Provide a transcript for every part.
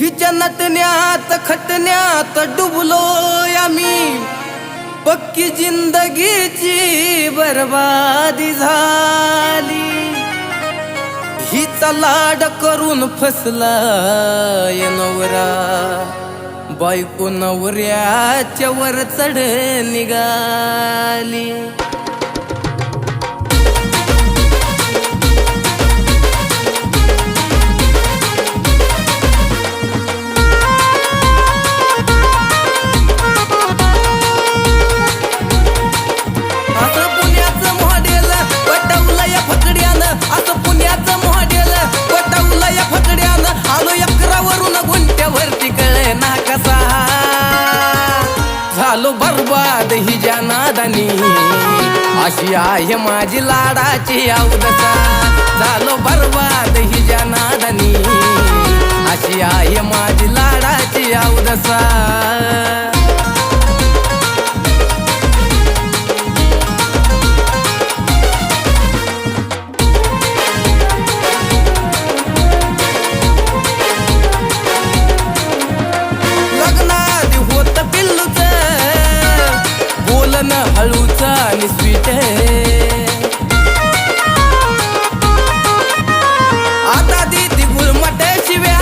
हिच्या नटण्यात खटण्यात डुबलो आम्ही. पक्की जिंदगीची बर्बादी झाली. हिचा लाड करून फसला नवरा. बायको नवऱ्याच्या वर चढ निघाली. दादानी. अशी आहे माझी लाडाची अवदसा. झालो बरबाद ही नादानी अशी आहे माझी लाडाची अवदसा. हळूच स्वीट. आता दिदी गुलमट शिव्या.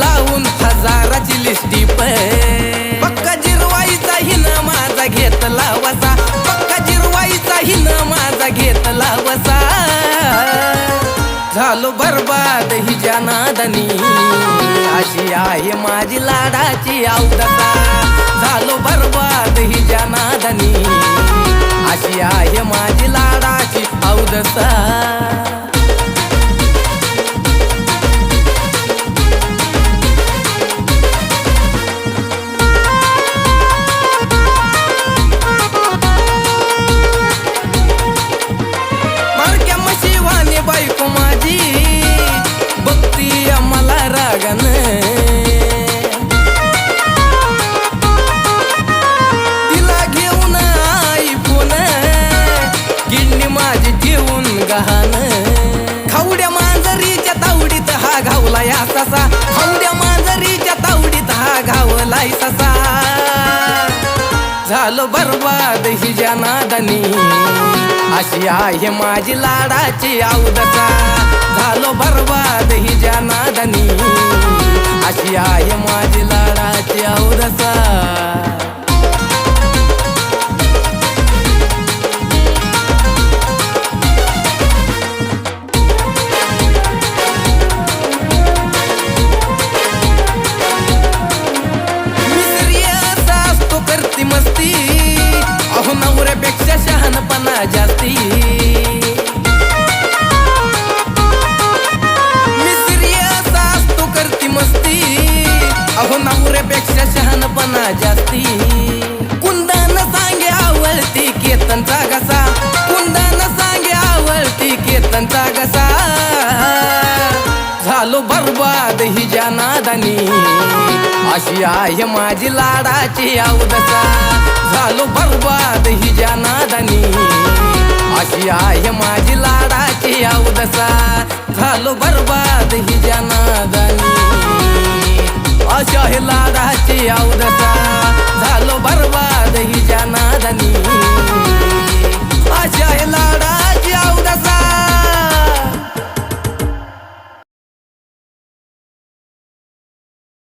लावून हजाराची लिस्टी पक्का जिरवाईचा हिन माझा घेतला वसा. पक्का जिरवाईचा हिन माझा घेतला वसा. झालो बरबाद ही नादानी अशी आहे माझी लाडाची अवदसा झालो बरबाद ही नादानी अशी आहे माझी लाडाची औदसा. गहाण. खावड्या मांजरीच्या तावडीत हा घावला या ससा खावड्या मांजरीच्या तावडीत हा घावलाय ससा झालो बरबाद ही नादानी. अशी आहे माझी लाडाची आवदसा. झालो बरबाद ही नादानी. अशी आहे माझी अहो नवऱ्यापेक्षा शहाणपणा जास्ती. कुंदन सांगे आवडती केतनचा घसा. कुंदन सांगे आवडती केतनचा घसा. झालो बरबाद ही नादानी अशी आहे माझी लाडाची अवदसा. झालो बरबाद ही नादानी अशी आहे माझी लाडाची अवदसा. झालो बरबाद ही नादानी अशा हे लाडाची अवदसा झालो बरबाद ही नादानी अशा हे लाडा